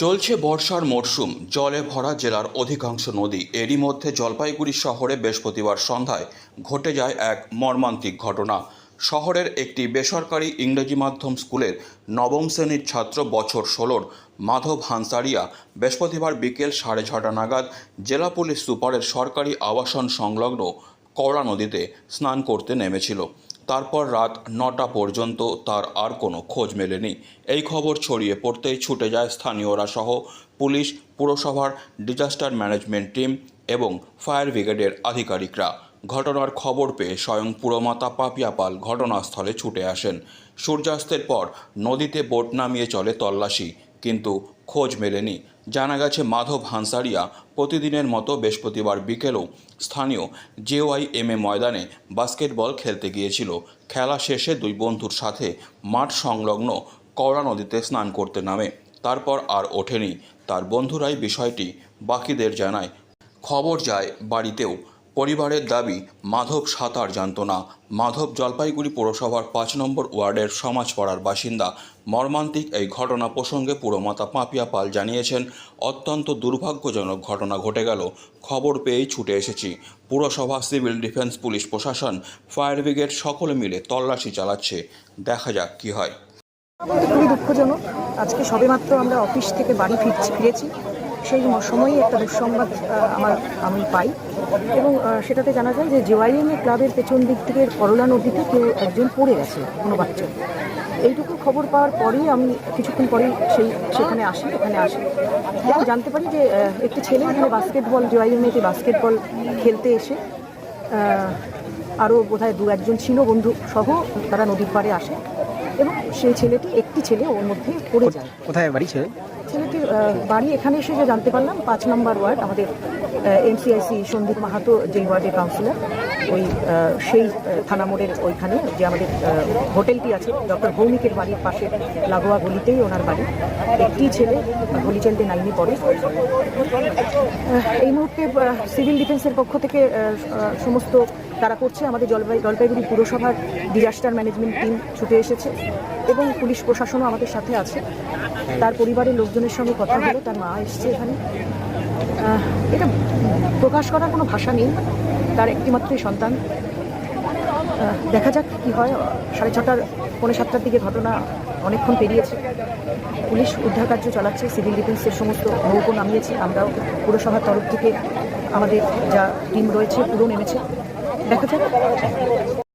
চলছে বর্ষার মরশুম। জলে ভরা জেলার অধিকাংশ নদী এরই মধ্যে জলপাইগুড়ি শহরে বৃহস্পতিবার সন্ধ্যায় ঘটে যায় এক মর্মান্তিক ঘটনা। শহরের একটি বেসরকারি ইংরেজি মাধ্যম স্কুলের নবম শ্রেণির ছাত্র বছর ষোলোর মাধব হানসারিয়া বৃহস্পতিবার বিকেল সাড়ে ছটা নাগাদ জেলা পুলিশ সুপারের সরকারি আবাসন সংলগ্ন কওড়া নদীতে স্নান করতে নেমেছিল। তারপর রাত নটা পর্যন্ত তার আর কোনো খোঁজ মেলেনি। এই খবর ছড়িয়ে পড়তেই ছুটে যায় স্থানীয়রা সহ পুলিশ, পুরসভার ডিজাস্টার ম্যানেজমেন্ট টিম এবং ফায়ার ব্রিগেডের আধিকারিকরা। ঘটনার খবর পেয়ে স্বয়ং পুরমাতা পাপিয়া পাল ঘটনাস্থলে ছুটে আসেন। সূর্যাস্তের পর নদীতে বোট নামিয়ে চলে তল্লাশি, কিন্তু খোঁজ মেলেনি। জানা গেছে, মাধব হানসারিয়া প্রতিদিনের মতো বৃহস্পতিবার বিকেলেও স্থানীয় জেওয়াই এম এ ময়দানে বাস্কেটবল খেলতে গিয়েছিল। খেলা শেষে দুই বন্ধুর সাথে মাঠ সংলগ্ন কওড়া নদীতে স্নান করতে নামে। তারপর আর ওঠেনি। তার বন্ধুরাই বিষয়টি বাকিদের জানায়। খবর যায় বাড়িতেও পরিবারের দাবি, মাধব সাঁতার জানত না। মাধব জলপাইগুড়ি পৌরসভার পাঁচ নম্বর ওয়ার্ডের সমাজপাড়ার বাসিন্দা। মর্মান্তিক এই ঘটনা প্রসঙ্গে পুরমাতা পাপিয়া পাল জানিয়েছেন, অত্যন্ত দুর্ভাগ্যজনক ঘটনা ঘটে গেল। খবর পেয়েই ছুটে এসেছি। পুরসভা, সিভিল ডিফেন্স, পুলিশ প্রশাসন, ফায়ার ব্রিগেড সকলে মিলে তল্লাশি চালাচ্ছে। দেখা যাক কী হয়। খুবই দুঃখজনক। আজকে সবেমাত্র আমরা অফিস থেকে বাড়ি ফিরছি, ফিরেছি। সেই সময়ই একটা দুঃসংবাদ আমার, আমি পাই। এবং সেটাতে জানা যায় যে জেওয়াইএম ক্লাবের পেছন দিক থেকে করলা নদীতে কেউ একজন পড়ে গেছে, কোনো বাচ্চা। এইটুকু খবর পাওয়ার পরেই আমি কিছুক্ষণ পরেই সেই, সেখানে আসি, এখানে আসি। এবং জানতে পারি যে একটি ছেলে এখানে বাস্কেটবল জেওয়াইএমএতে বাস্কেটবল খেলতে এসে আরও বোধহয় দু একজন ছিল বন্ধু সহ, তারা নদীর পাড়ে আসে। এবং সেই ছেলেটি একটি ছেলে ওর মধ্যে পড়ে যায়। কোথায় বাড়ি ছেলে? ছেলেটির বাড়ি এখানে এসে যে জানতে পারলাম পাঁচ নম্বর ওয়ার্ড আমাদের এমসিআইসি সন্দীপ মাহাতো যেই ওয়ার্ডের কাউন্সিলর ওই সেই থানা মোড়ের ওইখানে যে আমাদের হোটেলটি আছে ডক্টর ভৌমিকের বাড়ির পাশে লাগোয়া গলিতেই ওনার বাড়ি। একটি ছেলে গলি চলতে নাইনে পড়ে। এই মুহূর্তে সিভিল ডিফেন্সের পক্ষ থেকে সমস্ত তারা করছে। আমাদের জলপাই জলপাইগুড়ি পুরসভার ডিজাস্টার ম্যানেজমেন্ট টিম ছুটে এসেছে। এবং পুলিশ প্রশাসনও আমাদের সাথে আছে। তার পরিবারের লোকজনের সঙ্গে কথা হলো, তার মা এসছে এখানে। এটা প্রকাশ করার কোনো ভাষা নেই। তার একটিমাত্রই সন্তান। দেখা যাক কি হয়। সাড়ে ছটার, পৌনে সাতটার দিকে ঘটনা অনেকক্ষণ পেরিয়েছে। পুলিশ উদ্ধার কার্য চালাচ্ছে, সিভিল ডিফেন্সের সমস্ত নৌকো নামিয়েছে। আমরাও পুরসভার তরফ থেকে আমাদের যা টিম রয়েছে, পুরো নেমেছে। দেখা যাক।